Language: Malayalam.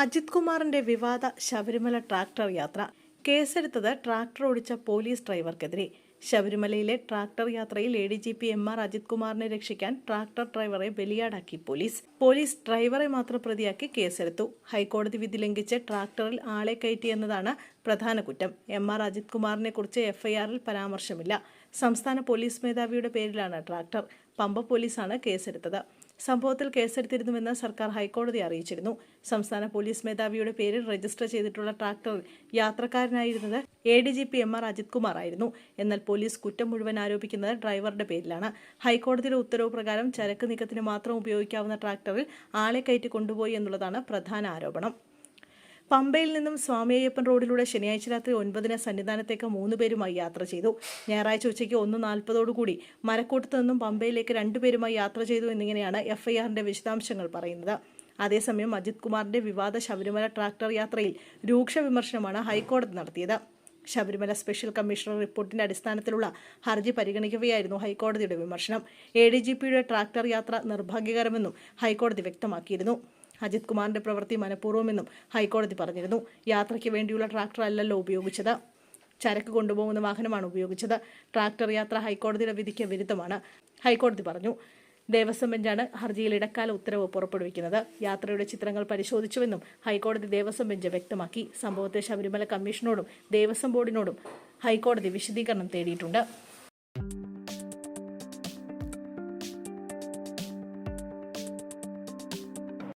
അജിത് കുമാറിന്റെ വിവാദ ശബരിമല ട്രാക്ടർ യാത്ര. കേസെടുത്തത് ട്രാക്ടർ ഓടിച്ച പോലീസ് ഡ്രൈവർക്കെതിരെ. ശബരിമലയിലെ ട്രാക്ടർ യാത്രയിൽ A D G P M R Ajith കുമാറിനെ രക്ഷിക്കാൻ ട്രാക്ടർ ഡ്രൈവറെ ബലിയാടാക്കി പോലീസ്. പോലീസ് ഡ്രൈവറെ മാത്രം പ്രതിയാക്കി കേസെടുത്തു. ഹൈക്കോടതി വിധി ലംഘിച്ച് ട്രാക്ടറിൽ ആളെ കയറ്റിയെന്നതാണ് പ്രധാന കുറ്റം. എം ആർ അജിത് കുമാറിനെ കുറിച്ച് എഫ്ഐആറിൽ പരാമർശമില്ല. സംസ്ഥാന പോലീസ് മേധാവിയുടെ പേരിലാണ് ട്രാക്ടർ പമ്പ പോലീസാണ് കേസെടുത്തത്. സംഭവത്തിൽ കേസെടുത്തിരുന്നുവെന്ന് സർക്കാർ ഹൈക്കോടതി അറിയിച്ചിരുന്നു. സംസ്ഥാന പോലീസ് മേധാവിയുടെ പേരിൽ രജിസ്റ്റർ ചെയ്തിട്ടുള്ള tractor യാത്രക്കാരനായിരുന്നത് A D G P M R Ajith Kumar ആയിരുന്നു. എന്നാൽ പോലീസ് കുറ്റം മുഴുവൻ ആരോപിക്കുന്നത് ഡ്രൈവറുടെ പേരിലാണ്. ഹൈക്കോടതിയുടെ ഉത്തരവ് പ്രകാരം ചരക്ക് നീക്കത്തിന് മാത്രം ഉപയോഗിക്കാവുന്ന ട്രാക്ടറിൽ ആളെ കയറ്റി കൊണ്ടുപോയി എന്നുള്ളതാണ് പ്രധാന ആരോപണം. പമ്പയിൽ നിന്നും സ്വാമിയയ്യപ്പൻ റോഡിലൂടെ ശനിയാഴ്ച രാത്രി ഒൻപതിന് സന്നിധാനത്തേക്ക് മൂന്ന് പേരുമായി യാത്ര ചെയ്തു. ഞായറാഴ്ച ഉച്ചയ്ക്ക് ഒന്ന് നാൽപ്പതോടുകൂടി മരക്കൂട്ടത്തു നിന്നും പമ്പയിലേക്ക് രണ്ടുപേരുമായി യാത്ര ചെയ്തു എന്നിങ്ങനെയാണ് എഫ്ഐആറിന്റെ വിശദാംശങ്ങൾ പറയുന്നത്. അതേസമയം അജിത് കുമാറിന്റെ വിവാദ ശബരിമല ട്രാക്ടർ യാത്രയിൽ രൂക്ഷ വിമർശനമാണ് ഹൈക്കോടതി നടത്തിയത്. ശബരിമല സ്പെഷ്യൽ കമ്മീഷണർ റിപ്പോർട്ടിന്റെ അടിസ്ഥാനത്തിലുള്ള ഹർജി പരിഗണിക്കുകയായിരുന്നു ഹൈക്കോടതിയുടെ വിമർശനം. എ ഡി ട്രാക്ടർ യാത്ര നിർഭാഗ്യകരമെന്നും ഹൈക്കോടതി വ്യക്തമാക്കിയിരുന്നു. അജിത് കുമാറിന്റെ പ്രവൃത്തി മനഃപൂർവമെന്നും ഹൈക്കോടതി പറഞ്ഞിരുന്നു. യാത്രയ്ക്ക് വേണ്ടിയുള്ള ട്രാക്ടർ അല്ലല്ലോ ഉപയോഗിച്ചത്. ചരക്ക് കൊണ്ടുപോകുന്ന വാഹനമാണ് ഉപയോഗിച്ചത്. ട്രാക്ടർ യാത്ര ഹൈക്കോടതിയുടെ വിധിക്ക് വിരുദ്ധമാണ്. ഹൈക്കോടതി പറഞ്ഞു ദേവസ്വം ബെഞ്ചാണ് ഹർജിയിൽ ഇടക്കാല ഉത്തരവ് പുറപ്പെടുവിക്കുന്നത്. യാത്രയുടെ ചിത്രങ്ങൾ പരിശോധിച്ചുവെന്നും ഹൈക്കോടതി ദേവസ്വം ബെഞ്ച് വ്യക്തമാക്കി. സംഭവത്തെ ശബരിമല കമ്മീഷനോടും ദേവസ്വം ബോർഡിനോടും ഹൈക്കോടതി വിശദീകരണം തേടിയിട്ടുണ്ട്.